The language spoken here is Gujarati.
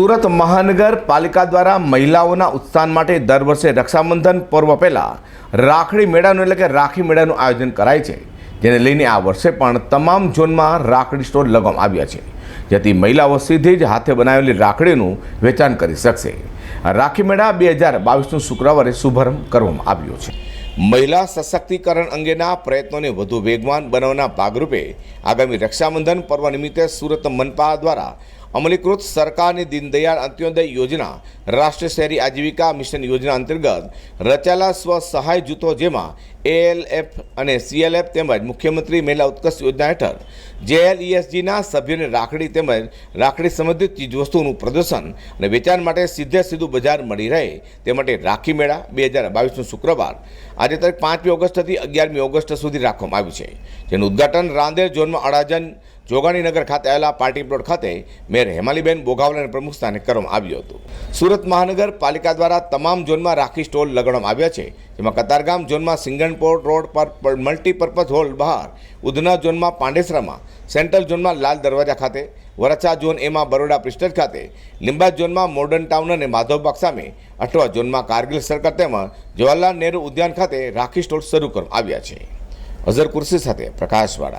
સુરત મહાનગરપાલિકા દ્વારા મહિલાઓના ઉત્થાન માટે દર વર્ષે રક્ષાબંધન પર્વ પહેલાં રાખડી મેળાનું એટલે કે રાખી મેળાનું આયોજન કરાય છે. જેને લઈને આ વર્ષે પણ તમામ ઝોનમાં રાખડી સ્ટોર લગાવવામાં આવ્યા છે. જેથી મહિલાઓ સીધી જ હાથે બનાવેલી રાખડીનું વેચાણ કરી શકશે. રાખી મેળા બે હજાર બાવીસનું શુક્રવારે શુભારંભ કરવામાં આવ્યો છે. મહિલા સશક્તિકરણ અંગેના પ્રયત્નોને વધુ વેગવાન બનાવવાના ભાગરૂપે આગામી રક્ષાબંધન પર્વ નિમિત્તે સુરત મનપા દ્વારા અમલીકૃત સરકારની દીનદયાળ અંત્યોદય યોજના, રાષ્ટ્રીય શહેરી આજીવિકા મિશન યોજના અંતર્ગત રચાયેલા સ્વ સહાય જૂથો જેમાં એએલએફ અને સીએલએફ તેમજ મુખ્યમંત્રી મહિલા ઉત્કર્ષ યોજના હેઠળ જેએલઈએસજીના સભ્યોને રાખડી તેમજ રાખડી સંબંધિત ચીજવસ્તુઓનું પ્રદર્શન અને વેચાણ માટે સીધે સીધું બજાર મળી રહે તે માટે રાખી મેળા બે હજાર બાવીસનું શુક્રવાર. આજે તારીખ પાંચમી ઓગસ્ટથી અગિયારમી ઓગસ્ટ સુધી રાખવામાં આવ્યું છે. જેનું ઉદ્ઘાટન રાંદેર ઝોનમાં અડાજન જોગાણીનગર ખાતે આવેલા પાર્ટી પ્લોટ ખાતે મેયર હેમાલીબેન બોગાવલાના પ્રમુખ સ્થાને કરવામાં આવ્યું હતું. સુરત મહાનગરપાલિકા દ્વારા તમામ ઝોનમાં રાખી સ્ટોલ લગાડવામાં આવ્યા છે. જેમાં કતારગામ ઝોનમાં સિંગણપોર્ટ રોડ પર મલ્ટીપર્પઝ હોલ બહાર, ઉધના ઝોનમાં પાંડેસરામાં, સેન્ટ્રલ ઝોનમાં લાલ દરવાજા ખાતે, વરછા ઝોન એમાં બરોડા પ્રિસ્ટેજ ખાતે લીંબાદ ઝોનમાં મોડર્ન ટાઉન અને માધવબાગ સામે, અઠવા ઝોનમાં કારગિલ સર્કલ તેમજ જવાહરલાલ નહેરુ ઉદ્યાન ખાતે રાખી સ્ટોલ શરૂ કરવામાં આવ્યા છે. અઝર કુર્સી સાથે પ્રકાશવાળા